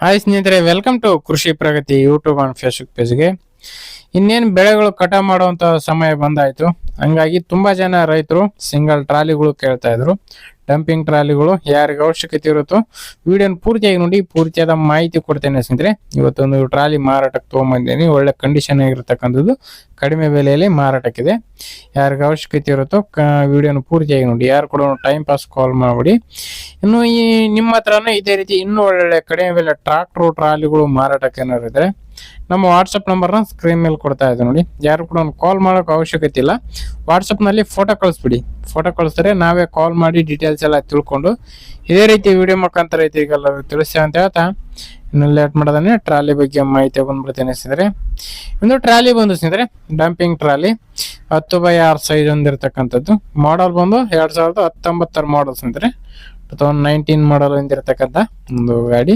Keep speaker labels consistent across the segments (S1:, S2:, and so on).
S1: Hi ಸ್ನೇಹಿತರೆ welcome to Krishi Pragati YouTube and Facebook ಪೇಜ್ಗೆ ಇನ್ನೇನು ಬೆಳೆಗಳು ಕಟಾವು ಮಾಡುವಂಥ ಸಮಯ ಬಂದಾಯಿತು. ಹಂಗಾಗಿ ತುಂಬ ಜನ ರೈತರು ಸಿಂಗಲ್ ಟ್ರಾಲಿಗಳು ಕೇಳ್ತಾ ಇದ್ರು. ಡಂಪಿಂಗ್ ಟ್ರಾಲಿಗಳು ಯಾರಿಗೆ ಅವಶ್ಯಕತೆ ಇರುತ್ತೋ ವಿಡಿಯೋನ ಪೂರ್ತಿಯಾಗಿ ನೋಡಿ, ಪೂರ್ತಿಯಾದ ಮಾಹಿತಿ ಕೊಡ್ತೇನೆ ಸ್ನೇಹಿತರೆ. ಇವತ್ತೊಂದು ಟ್ರಾಲಿ ಮಾರಾಟಕ್ಕೆ ತೊಗೊಂಬಂದೇನೆ ಒಳ್ಳೆ ಕಂಡೀಷನ್ ಆಗಿರ್ತಕ್ಕಂಥದ್ದು. ಕಡಿಮೆ ಬೆಲೆಯಲ್ಲಿ ಮಾರಾಟಕ್ಕಿದೆ. ಯಾರಿಗೆ ಅವಶ್ಯಕತೆ ಇರುತ್ತೋ ವಿಡಿಯೋನ ಪೂರ್ತಿಯಾಗಿ ನೋಡಿ. ಯಾರು ಕೂಡ ಟೈಮ್ ಪಾಸ್ ಕಾಲ್ ಮಾಡಿಬಿಡಿ. ಇನ್ನು ಈ, ನಿಮ್ಮ ಹತ್ರನೂ ಇದೇ ರೀತಿ ಇನ್ನೂ ಒಳ್ಳೊಳ್ಳೆ ಕಡಿಮೆ ಬೆಲೆ ಟ್ರಾಕ್ಟ್ರು ಟ್ರಾಲಿಗಳು ಮಾರಾಟಕ್ಕೆ ಏನಾದ್ರು ಇದ್ರೆ, ನಮ್ಮ ವಾಟ್ಸಪ್ ನಂಬರ್ನ ಸ್ಕ್ರೀನ್ ಮೇಲೆ ಕೊಡ್ತಾ ಇದ್ದೆ ನೋಡಿ. ಯಾರು ಕೂಡ ಕಾಲ್ ಮಾಡೋಕೆ ಅವಶ್ಯಕತೆ ಇಲ್ಲ. ವಾಟ್ಸಪ್ನಲ್ಲಿ ಫೋಟೋ ಕಳಿಸ್ಬಿಡಿ. ಫೋಟೋ ಕಳಿಸಿದ್ರೆ ನಾವೇ ಕಾಲ್ ಮಾಡಿ ಡೀಟೇಲ್ಸ್ ಎಲ್ಲ ತಿಳ್ಕೊಂಡು ಇದೇ ರೀತಿ ವಿಡಿಯೋ ಮುಖಾಂತರ ರೈತರಿಗೆಲ್ಲರೂ ತಿಳಿಸ್ತೇವೆ ಅಂತ ಹೇಳ್ತಾ, ಇನ್ನು ಲೇಟ್ ಮಾಡೋದನ್ನೇ ಟ್ರಾಲಿ ಬಗ್ಗೆ ಮಾಹಿತಿ ಬಂದ್ಬಿಡ್ತೇನೆ ಸ್ನೇಹಿತರೆ ಒಂದು ಟ್ರಾಲಿ ಬಂದು ಸ್ನೇಹಿತರೆ ಡಂಪಿಂಗ್ ಟ್ರಾಲಿ ಹತ್ತು ಬೈ ಆರು ಸೈಜ್ ಒಂದಿರತಕ್ಕಂಥದ್ದು ಮಾಡಲ್ ಬಂದು ಎರಡು ಸಾವಿರದ ಹತ್ತೊಂಬತ್ತರ ಮಾಡಲ್ ಸ್ನೇಹಿತರೆ ಟೂ ತೌಸಂಡ್ ನೈನ್ಟೀನ್ ಮಾಡಲ್ ಒಂದಿರತಕ್ಕಂಥ ಒಂದು ಗಾಡಿ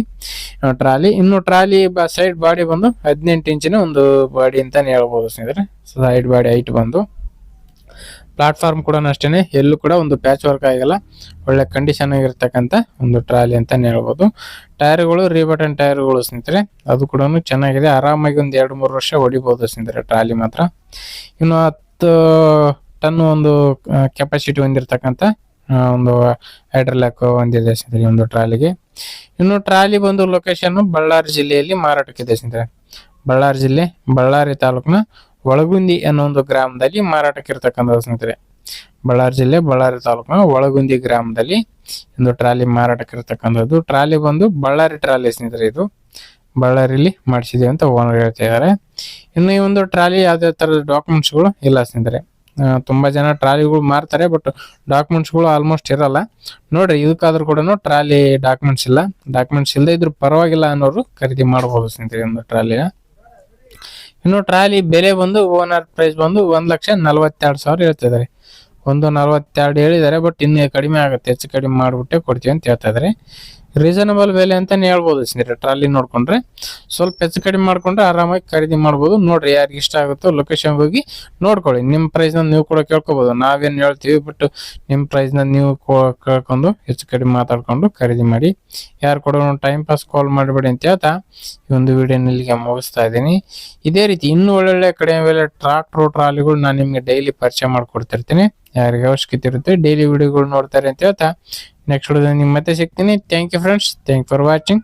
S1: ಟ್ರಾಲಿ. ಇನ್ನು ಟ್ರಾಲಿ ಸೈಡ್ ಬಾಡಿ ಬಂದು ಹದಿನೆಂಟು ಇಂಚಿನ ಒಂದು ಬಾಡಿ ಅಂತಾನೆ ಹೇಳ್ಬೋದು ಸ್ನೇಹಿತರೆ ಸೈಡ್ ಬಾಡಿ ಹೈಟ್ ಬಂದು ಪ್ಲಾಟ್ಫಾರ್ಮ್ ಕೂಡ ಅಷ್ಟೇ ಎಲ್ಲೂ ಕೂಡ ಒಂದು ಪ್ಯಾಚ್ ವರ್ಕ್ ಆಗಿಲ್ಲ. ಒಳ್ಳೆ ಕಂಡೀಷನ್ ಆಗಿರ್ತಕ್ಕಂಥ ಒಂದು ಟ್ರಾಲಿ ಅಂತಾನೆ ಹೇಳ್ಬೋದು. ಟೈರ್ಗಳು ರೀಬಟನ್ ಟೈರ್ಗಳು ಸ್ನೇಹಿತರೆ, ಅದು ಕೂಡ ಚೆನ್ನಾಗಿದೆ. ಆರಾಮಾಗಿ ಒಂದು ಎರಡು ಮೂರು ವರ್ಷ ಹೊಡಿಬೋದು ಸ್ನೇಹಿತರೆ ಟ್ರಾಲಿ ಮಾತ್ರ. ಇನ್ನು ಹತ್ತು ಟನ್ ಒಂದು ಕೆಪಾಸಿಟಿ ಹೊಂದಿರತಕ್ಕಂಥ ಒಂದು ಹೈಡ್ರಲ್ಯಾಕ್ ಹೊಂದಿದೆ ಸ್ನೇಹಿತರೆ ಒಂದು ಟ್ರಾಲಿಗೆ. ಇನ್ನು ಟ್ರಾಲಿ ಬಂದು ಲೊಕೇಶನ್ ಬಳ್ಳಾರಿ ಜಿಲ್ಲೆಯಲ್ಲಿ ಮಾರಾಟಕ್ಕಿದೆ ಸ್ನೇಹಿತರೆ. ಬಳ್ಳಾರಿ ಜಿಲ್ಲೆ ಬಳ್ಳಾರಿ ತಾಲೂಕಿನ ಒಳಗುಂದಿ ಅನ್ನೋ ಒಂದು ಗ್ರಾಮದಲ್ಲಿ ಮಾರಾಟಕ್ಕೆ ಇರ್ತಕ್ಕಂಥದ್ದು ಸ್ನೇಹಿತರೆ. ಬಳ್ಳಾರಿ ಜಿಲ್ಲೆ ಬಳ್ಳಾರಿ ತಾಲೂಕಿನ ಒಳಗುಂದಿ ಗ್ರಾಮದಲ್ಲಿ ಒಂದು ಟ್ರಾಲಿ ಮಾರಾಟಕ್ಕೆ ಇರ್ತಕ್ಕಂಥದ್ದು. ಟ್ರಾಲಿ ಬಂದು ಬಳ್ಳಾರಿ ಟ್ರಾಲಿ ಸ್ನೇಹಿತರೆ ಇದು. ಬಳ್ಳಾರಿಲಿ ಮಾಡಿಸಿದೆ ಅಂತ ಓನರ್ ಹೇಳ್ತಾ ಇದ್ದಾರೆ. ಇನ್ನು ಈ ಒಂದು ಟ್ರಾಲಿ ಯಾವುದೇ ಥರದ ಡಾಕ್ಯುಮೆಂಟ್ಸ್ಗಳು ಇಲ್ಲ ಸ್ನೇಹಿತರೆ. ತುಂಬ ಜನ ಟ್ರಾಲಿಗಳು ಮಾರ್ತಾರೆ, ಬಟ್ ಡಾಕ್ಯುಮೆಂಟ್ಸ್ಗಳು ಆಲ್ಮೋಸ್ಟ್ ಇರಲ್ಲ. ನೋಡ್ರಿ, ಇದಕ್ಕಾದ್ರೂ ಕೂಡ ಟ್ರಾಲಿ ಡಾಕ್ಯುಮೆಂಟ್ಸ್ ಇಲ್ಲ. ಡಾಕ್ಯುಮೆಂಟ್ಸ್ ಇಲ್ಲದೆ ಇದ್ರು ಪರವಾಗಿಲ್ಲ ಅನ್ನೋರು ಖರೀದಿ ಮಾಡಬಹುದು ಸ್ನೇಹಿತರೆ ಒಂದು ಟ್ರಾಲಿನ. ಇನ್ನು ಟ್ರಾಲಿ ಬೆಲೆ ಬಂದು, ಓನರ್ ಪ್ರೈಸ್ ಬಂದು ಒಂದ್ ಲಕ್ಷ ನಲವತ್ತೆರಡು ಸಾವಿರ ಹೇಳ್ತಿದ್ದಾರೆ. ಒಂದು ನಲವತ್ತೆರಡು ಹೇಳಿದ್ದಾರೆ, ಬಟ್ ಇನ್ನೂ ಕಡಿಮೆ ಆಗುತ್ತೆ, ಹೆಚ್ಚು ಕಡಿಮೆ ಮಾಡಿಬಿಟ್ಟೆ ಕೊಡ್ತೀವಿ ಅಂತ ಹೇಳ್ತಾ ಇದ್ದಾರೆ. ರೀಸನಬಲ್ ಬೆಲೆ ಅಂತಲೇ ಹೇಳ್ಬೋದು ಸ್ನೇಹಿತರೆ, ಟ್ರಾಲಿ ನೋಡ್ಕೊಂಡ್ರೆ. ಸ್ವಲ್ಪ ಹೆಚ್ಚು ಕಡಿಮೆ ಮಾಡಿಕೊಂಡ್ರೆ ಆರಾಮಾಗಿ ಖರೀದಿ ಮಾಡ್ಬೋದು. ನೋಡ್ರಿ ಯಾರಿಗೆ ಇಷ್ಟ ಆಗುತ್ತೋ ಲೊಕೇಶನ್ ಹೋಗಿ ನೋಡ್ಕೊಳ್ಳಿ. ನಿಮ್ಮ ಪ್ರೈಸ್ನ ನೀವು ಕೂಡ ಕೇಳ್ಕೊಬೋದು. ನಾವೇನು ಹೇಳ್ತೀವಿ ಬಟ್ ನಿಮ್ಮ ಪ್ರೈಸ್ನ ನೀವು ಕೇಳ್ಕೊಂಡು ಹೆಚ್ಚು ಕಡಿಮೆ ಮಾತಾಡ್ಕೊಂಡು ಖರೀದಿ ಮಾಡಿ. ಯಾರು ಕೂಡ ಟೈಮ್ ಪಾಸ್ ಕಾಲ್ ಮಾಡಬೇಡಿ ಅಂತ ಹೇಳ್ತಾ ಈ ಒಂದು ವಿಡಿಯೋನ ಇಲ್ಲಿಗೆ ಮುಗಿಸ್ತಾ ಇದ್ದೀನಿ. ಇದೇ ರೀತಿ ಇನ್ನೂ ಒಳ್ಳೊಳ್ಳೆ ಕಡಿಮೆ ಬೆಲೆ ಟ್ರಾಕ್ಟ್ರು ಟ್ರಾಲಿಗಳು ನಾನು ನಿಮಗೆ ಡೈಲಿ ಪರಿಚಯ ಮಾಡಿಕೊಡ್ತಿರ್ತೀನಿ. ಯಾರಿಗೆ ಅವಶ್ಯಕತೆ ಇರುತ್ತೆ ಡೈಲಿ ವಿಡಿಯೋಗಳು ನೋಡ್ತಾರೆ ಅಂತ ಹೇಳ್ತಾ ನೆಕ್ಸ್ಟ್ ವಿಡಿಯೋ ನಿಮ್ಮ ಮತ್ತೆ ಸಿಗ್ತೀನಿ thank you friends thank for watching